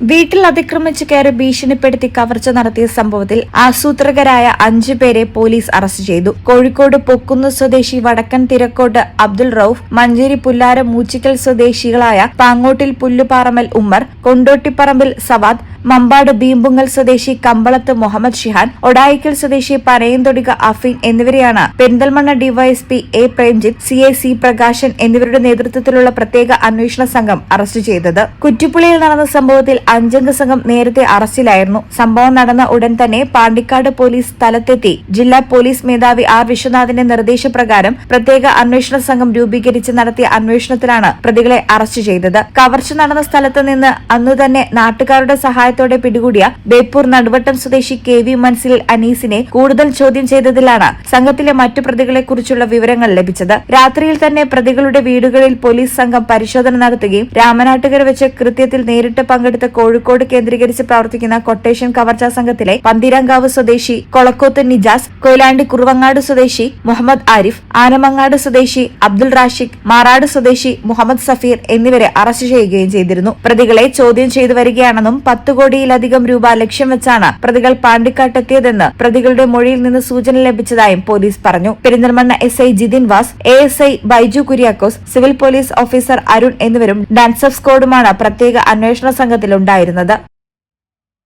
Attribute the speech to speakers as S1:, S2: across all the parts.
S1: വീട്ടിൽ അതിക്രമിച്ചു കയറി ഭീഷണിപ്പെടുത്തി കവർച്ച നടത്തിയ സംഭവത്തിൽ ആസൂത്രകരായ അഞ്ചു പേരെ പോലീസ് അറസ്റ്റ് ചെയ്തു. കോഴിക്കോട് പൊക്കുന്ന് സ്വദേശി വടക്കൻ തിരക്കോട്ട് അബ്ദുൾ റൌഫ് മഞ്ചേരി പുല്ലാരം മൂച്ചിക്കൽ സ്വദേശികളായ പാങ്ങോട്ടിൽ പുല്ലുപാറമൽ ഉമ്മർ കൊണ്ടോട്ടിപ്പറമ്പിൽ സവാദ് മമ്പാട് ബീമ്പുങ്ങൽ സ്വദേശി കമ്പളത്ത് മുഹമ്മദ് ഷിഹാൻ ഒടായിക്കൽ സ്വദേശി പനയന്തൊടിക അഫീൻ എന്നിവരെയാണ് Perinthalmanna DYSP A Premjith C A C Prakashan എന്നിവരുടെ നേതൃത്വത്തിലുള്ള പ്രത്യേക അന്വേഷണ സംഘം അറസ്റ്റ് ചെയ്തത്. കുറ്റിപ്പുളിയിൽ നടന്ന സംഭവത്തിൽ അഞ്ചംഗ സംഘം നേരത്തെ അറസ്റ്റിലായിരുന്നു. സംഭവം നടന്ന ഉടൻ തന്നെ പാണ്ടിക്കാട് പോലീസ് സ്ഥലത്തെത്തി. ജില്ലാ പോലീസ് മേധാവി ആർ വിശ്വനാഥിന്റെ നിർദ്ദേശപ്രകാരം പ്രത്യേക അന്വേഷണ സംഘം രൂപീകരിച്ച് നടത്തിയ അന്വേഷണത്തിലാണ് പ്രതികളെ അറസ്റ്റ് ചെയ്തത്. കവർച്ച നടന്ന സ്ഥലത്ത് നിന്ന് അന്നുതന്നെ നാട്ടുകാരുടെ നാട്ടുകാരുടെ സഹായത്തോടെ പിടികൂടിയ ബേപ്പൂർ നടുവട്ടം സ്വദേശി കെ വി മൻസിൽ അനീസിനെ കൂടുതൽ ചോദ്യം ചെയ്തതിലാണ് സംഘത്തിലെ മറ്റു പ്രതികളെക്കുറിച്ചുള്ള വിവരങ്ങൾ ലഭിച്ചത്. രാത്രിയിൽ തന്നെ പ്രതികളുടെ വീടുകളിൽ പോലീസ് സംഘം പരിശോധന നടത്തുകയും രാമനാട്ടുകര വെച്ച് കൃത്യത്തിൽ നേരിട്ട് പങ്കെടുത്ത കോഴിക്കോട് കേന്ദ്രീകരിച്ച് പ്രവർത്തിക്കുന്ന കൊട്ടേഷൻ കവർച്ച സംഘത്തിലെ പന്തീരാങ്കാവ് സ്വദേശി കൊളക്കോത്ത് നിജാസ് കൊയിലാണ്ടി കുറുവങ്ങാട് സ്വദേശി മുഹമ്മദ് ആരിഫ് ആനമങ്ങാട് സ്വദേശി അബ്ദുൾ റാഷിഖ് മാറാട് സ്വദേശി മുഹമ്മദ് സഫീർ എന്നിവരെ അറസ്റ്റ് ചെയ്യുകയും ചെയ്തിരുന്നു. പ്രതികളെ ചോദ്യം ചെയ്തു വരികയാണെന്നും പത്ത് കോടിയിലധികം രൂപ ലക്ഷ്യം വെച്ചാണ് പ്രതികൾ പാണ്ടിക്കാട്ടെത്തിയതെന്ന് പ്രതികളുടെ മൊഴിയിൽ നിന്ന് സൂചന ലഭിച്ചതായും പോലീസ് പറഞ്ഞു. Perinthalmanna S I Jithin Vas A S I Baiju Kuriakose civil police officer Arun എന്നിവരും ഡാൻസ് ഓഫ് സ്ക്വാഡുമാണ് പ്രത്യേക അന്വേഷണ സംഘത്തിലുണ്ടായിരുന്നത്.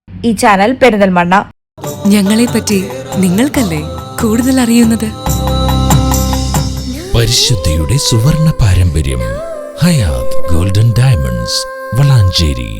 S1: ഈ ചാനൽ പെരിന്തൽമണ്ണ.
S2: ഞങ്ങളെപ്പറ്റി നിങ്ങൾക്കല്ലേ കൂടുതൽ അറിയുന്നത്?
S3: പരിശുദ്ധിയുടെ സുവർണ പാരമ്പര്യം ഹയാത് ഗോൾഡൻ ഡയമണ്ട്സ് വളാഞ്ചേരി.